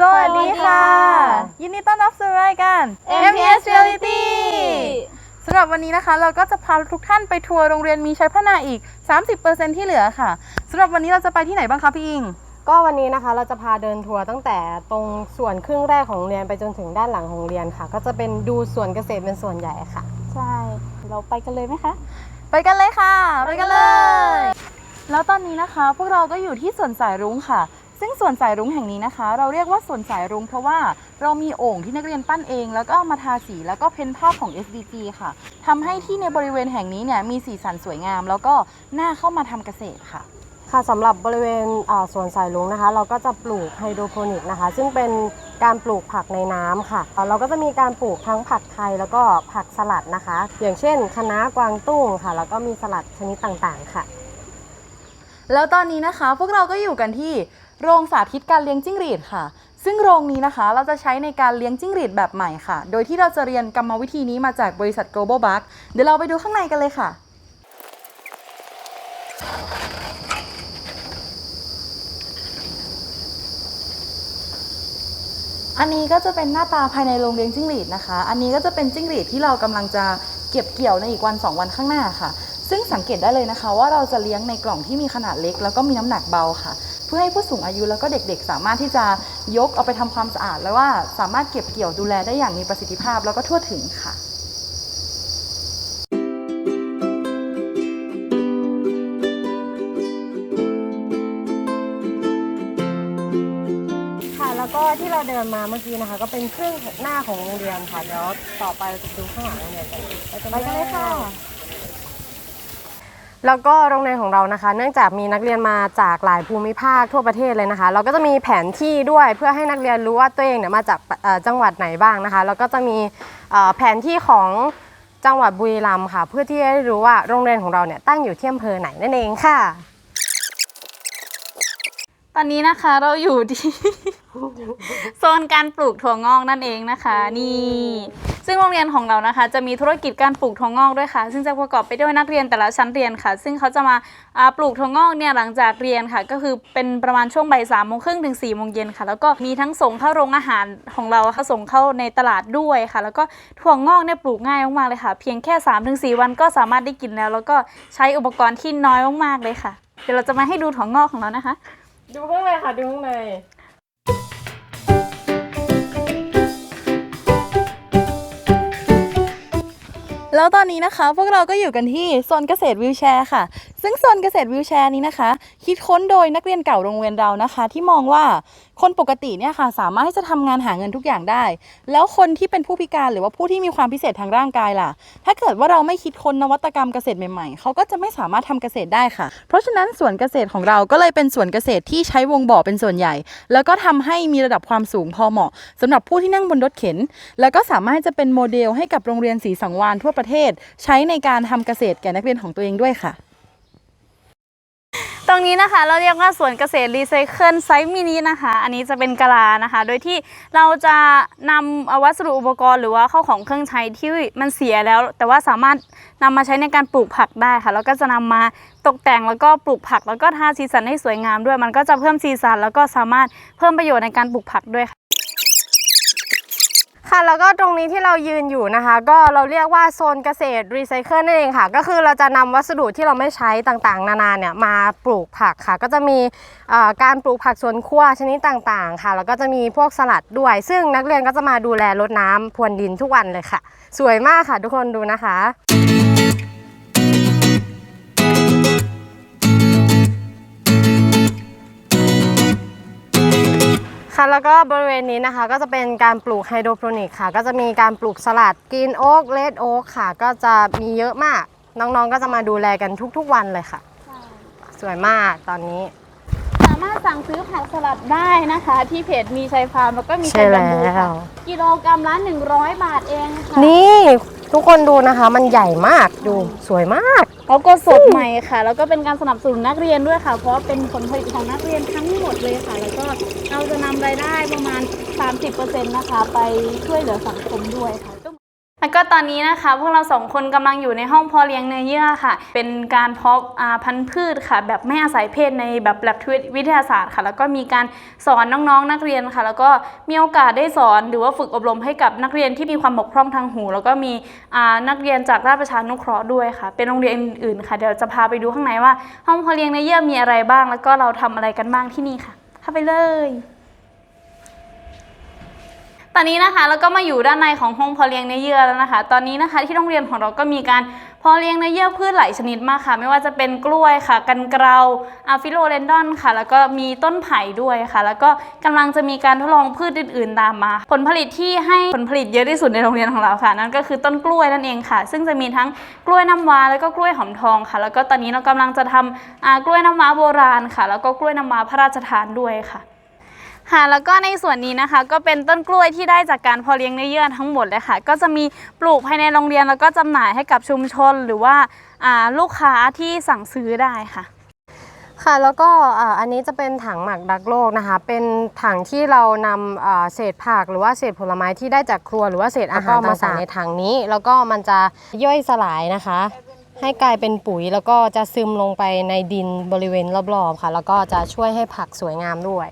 สวัสดีค่ะ ยินดีต้อนรับสู่รายการ MPS Reality สำหรับวันนี้นะคะ เราก็จะพาทุกท่านไปทัวร์โรงเรียนมีชัยพัฒนาอีก 30%ที่เหลือค่ะสำหรับวันนี้เราจะไปที่ไหนบ้างคะพี่อิง ก็วันนี้นะคะเราจะพาเดินทัวร์ตั้งแต่ตรงส่วนครึ่งแรกของโรงเรียนไปจนถึงด้านหลังของโรงเรียนค่ะ ก็จะเป็นดูสวนเกษตรเป็นส่วนใหญ่ค่ะ ใช่ เราไปกันเลยไหมคะ ไปกันเลยค่ะ ไปกันเลย แล้วตอนนี้นะคะ พวกเราก็อยู่ที่สวนสายรุ้งค่ะ ซึ่งสวนสายรุ้งแห่งนี้นะคะ เราเรียกว่าสวนสายรุ้งเพราะว่าเรามีโอ่งที่นักเรียนปั้นเอง แล้วก็เอามาทาสีแล้วก็เพ้นภาพของ SDG ค่ะทำให้ที่ในบริเวณแห่งนี้เนี่ยมีสีสันสวยงาม แล้วก็น่าเข้ามาทำเกษตรค่ะค่ะสำหรับบริเวณอ่าสวนสายลุงนะคะ เราก็จะปลูกไฮโดรโปนิกนะคะ ซึ่งเป็นการปลูกผักในน้ำค่ะอ่าเราก็จะมีการปลูกทั้งผักไทยแล้วก็ผักสลัดนะคะ อย่างเช่นคะน้ากวางตุ้งค่ะ แล้วก็มีสลัดชนิดต่างๆค่ะ แล้วตอนนี้นะคะพวกเราก็อยู่กันที่ โรงสาธิตการเลี้ยงจิ้งหรีดค่ะ ซึ่งโรงนี้นะคะเราจะใช้ในการเลี้ยงจิ้งหรีดแบบใหม่ค่ะ โดยที่เราจะเรียนกรรมวิธีนี้มาจากบริษัท Global Bug เดี๋ยวเราไปดูข้างในกันเลยค่ะอันนี้ก็จะเป็นหน้าตาภายในโรงเลี้ยงจิ้งหรีดนะคะ อันนี้ก็จะเป็นจิ้งหรีดที่เรากำลังจะเก็บเกี่ยวในอีกวัน 2 วันข้างหน้าค่ะ ซึ่งสังเกตได้เลยนะคะว่าเราจะเลี้ยงในกล่องที่มีขนาดเล็ก แล้วก็มีน้ำหนักเบาค่ะ เพื่อให้ผู้สูงอายุแล้วก็เด็กๆ สามารถที่จะยกเอาไปทำความสะอาด แล้วว่าสามารถเก็บเกี่ยวดูแลได้อย่างมีประสิทธิภาพแล้วก็ทั่วถึงค่ะค่ะแล้วก็ที่เราเดินมาเมื่อกี้นะคะ ก็เป็นครึ่งหน้าของโรงเรียนค่ะเดี๋ยวต่อไปเราจะดูข้างหลังโรงเรียนกันไปกันเลยค่ะ แล้วก็โรงเรียนของเรานะคะ เนื่องจากมีนักเรียนมาจากหลายภูมิภาคทั่วประเทศเลยนะคะ เราก็จะมีแผนที่ด้วยเพื่อให้นักเรียนรู้ว่าตัวเองเนี่ยมาจากจังหวัดไหนบ้างนะคะแล้วก็จะมีแผนที่ของจังหวัดบุรีรัมย์ค่ะ เพื่อที่จะได้รู้ว่าโรงเรียนของเราเนี่ยตั้งอยู่ที่อำเภอไหนนั่นเองค่ะ ตอนนี้นะคะเราอยู่ที่ โซนการปลูกถั่วงอกนั่นเองนะคะ นี่ ซึ่งโรงเรียนของเรานะคะ จะมีธุรกิจการปลูกถั่วงอกด้วยค่ะ ซึ่งจะประกอบไปด้วยนักเรียนแต่ละชั้นเรียนค่ะ ซึ่งเขาจะมาปลูกถั่วงอกเนี่ยหลังจากเรียนค่ะ ก็คือเป็นประมาณช่วงบ่ายสามโมงครึ่งถึงสี่โมงเย็นค่ะ แล้วก็มีทั้งส่งเข้าโรงอาหารของเราค่ะส่งเข้าในตลาดด้วยค่ะ แล้วก็ถั่วงอกเนี่ยปลูกง่ายมากๆเลยค่ะ เพียงแค่3าถึงสวันก็สามารถได้กินแล้ว แล้วก็ใช้อุปกรณ์ที่น้อยมากๆเลยค่ะ เดี๋ยวเราจะมาให้ดูถั่วงอกของเรานะคะ ดูข้างในค่ะดูข้างใน แล้วตอนนี้นะคะ พวกเราก็อยู่กันที่โซนเกษตรวิวแชร์ค่ะ ซึ่งโซนเกษตรวิวแชร์นี้นะคะ คิดค้นโดยนักเรียนเก่าโรงเรียนเรานะคะ ที่มองว่าคนปกติเนี่ยค่ะสามารถที่จะทำงานหาเงินทุกอย่างได้ แล้วคนที่เป็นผู้พิการหรือว่าผู้ที่มีความพิเศษทางร่างกายล่ะ ถ้าเกิดว่าเราไม่คิดค้นนวัตกรรมเกษตรใหม่ๆ เขาก็จะไม่สามารถทำเกษตรได้ค่ะ เพราะฉะนั้นสวนเกษตรของเราก็เลยเป็นสวนเกษตรที่ใช้วงบ่อเป็นส่วนใหญ่ แล้วก็ทำให้มีระดับความสูงพอเหมาะสำหรับผู้ที่นั่งบนรถเข็น แล้วก็สามารถจะเป็นโมเดลให้กับโรงเรียนศรีสังวานทั่วประเทศ ใช้ในการทำเกษตรแก่นักเรียนของตัวเองด้วยค่ะ ตรงนี้นะคะเราเรียกว่าสวนเกษตรรีไซเคิลไซส์มินินะคะ อันนี้จะเป็นกะลานะคะ โดยที่เราจะนำเอาวัสดุอุปกรณ์หรือว่าเข้าของเครื่องใช้ที่มันเสียแล้ว แต่ว่าสามารถนำมาใช้ในการปลูกผักได้ค่ะ แล้วก็จะนำมาตกแต่งแล้วก็ปลูกผัก แล้วก็ทาสีสันให้สวยงามด้วย มันก็จะเพิ่มสีสันแล้วก็สามารถเพิ่มประโยชน์ในการปลูกผักด้วยค่ะ ค่ะแล้วก็ตรงนี้ที่เรายืนอยู่นะคะ ก็เราเรียกว่าโซนเกษตรรีไซเคิลนั่นเองค่ะ ก็คือเราจะนำวัสดุที่เราไม่ใช้ต่างๆ นานาเนี่ยมาปลูกผักค่ะ ก็จะมีการปลูกผักสวนครัวชนิดต่างๆ ค่ะ แล้วก็จะมีพวกสลัดด้วย ซึ่งนักเรียนก็จะมาดูแลรดน้ำพรวนดินทุกวันเลยค่ะ สวยมากค่ะทุกคนดูนะคะ ค่ะแล้วก็บริเวณนี้นะคะก็จะเป็นการปลูกไฮโดรโปรนิกค่ะ ก็จะมีการปลูกสลัดกรีนโอ๊กเลดโอ๊กค่ะ ก็จะมีเยอะมาก น้องๆก็จะมาดูแลกันทุกๆวันเลยค่ะ สวยมากตอนนี้ สามารถสั่งซื้อผักสลัดได้นะคะ ที่เพจมีชัยฟาร์มแล้วก็มีใช่ชัยบัมบูแล้วค่ะ กิโลกรัมละ100 บาทเองค่ะนี่ทุกคนดูนะคะมันใหญ่มาก ดูสวยมากแล้วก็สดใหม่ค่ะ แล้วก็เป็นการสนับสนุนนักเรียนด้วยค่ะ เพราะเป็นผลผลิตของนักเรียนทั้งหมดเลยค่ะ แล้วก็เราจะนำรายได้ประมาณ 30%นะคะ ไปช่วยเหลือสังคมด้วยค่ะ แล้วก็ตอนนี้นะคะ พวกเราสองคนกำลังอยู่ในห้องเพาะเลี้ยงเนื้อเยื่อค่ะ เป็นการเพาะพันธุ์พืชค่ะ แบบไม่อาศัยเพศในแบบแลบวิทยาศาสตร์ค่ะ แล้วก็มีการสอนน้องๆ นักเรียนค่ะ แล้วก็มีโอกาสได้สอนหรือว่าฝึกอบรมให้กับนักเรียนที่มีความบกพร่องทางหู แล้วก็มีนักเรียนจากราชประชานุเคราะห์ด้วยค่ะ เป็นโรงเรียนอื่นๆค่ะเดี๋ยวจะพาไปดูข้างในว่า ห้องเพาะเลี้ยงเนื้อเยื่อมีอะไรบ้าง แล้วก็เราทำอะไรกันบ้างที่นี่ค่ะ เข้าไปเลย อนนี้นะคะแล้วก็มาอยู่ด้านในของห้องเพาะเลี้ยงเนื้อเยื่อแล้วนะคะ ตอนนี้นะคะที่โรงเรียนของเราก็มีการเพาะเลี้ยงเนื้อเยื่อพืชหลายชนิดมากค่ะ ไม่ว่าจะเป็นกล้วยค่ะ กันเกลาอะฟิโลเรนดอนค่ะ แล้วก็มีต้นไผ่ด้วยค่ะ แล้วก็กำลังจะมีการทดลองพืชอื่นๆตามมา ผลผลิตที่ให้ผลผลิตเยอะที่สุดในโรงเรียนของเราค่ะ นั่นก็คือต้นกล้วยนั่นเองค่ะ ซึ่งจะมีทั้งกล้วยน้ำว้าแล้วก็กล้วยหอมทองค่ะ แล้วก็ตอนนี้เรากำลังจะทำอ่ากล้วยน้ำว้าโบราณค่ะ แล้วก็กล้วยน้ำว้าพระราชทานด้วยค่ะ ค่ะแล้วก็ในส่วนนี้นะคะ ก็เป็นต้นกล้วยที่ได้จากการเพาะเลี้ยงเนื้อเยื่อทั้งหมดเลยค่ะ ก็จะมีปลูกภายในโรงเรียนแล้วก็จำหน่ายให้กับชุมชนหรือว่าอ่าลูกค้าที่สั่งซื้อได้ค่ะค่ะแล้วก็อ่าอันนี้จะเป็นถังหมักดักโลกนะคะ เป็นถังที่เรานำอ่าเศษผักหรือว่าเศษผลไม้ที่ได้จากครัวหรือว่าเศษอาหารมาใส่ในถังนี้ แล้วก็มันจะย่อยสลายนะคะ ให้กลายเป็นปุ๋ยแล้วก็จะซึมลงไปในดินบริเวณรอบๆค่ะ แล้วก็จะช่วยให้ผักสวยงามด้วย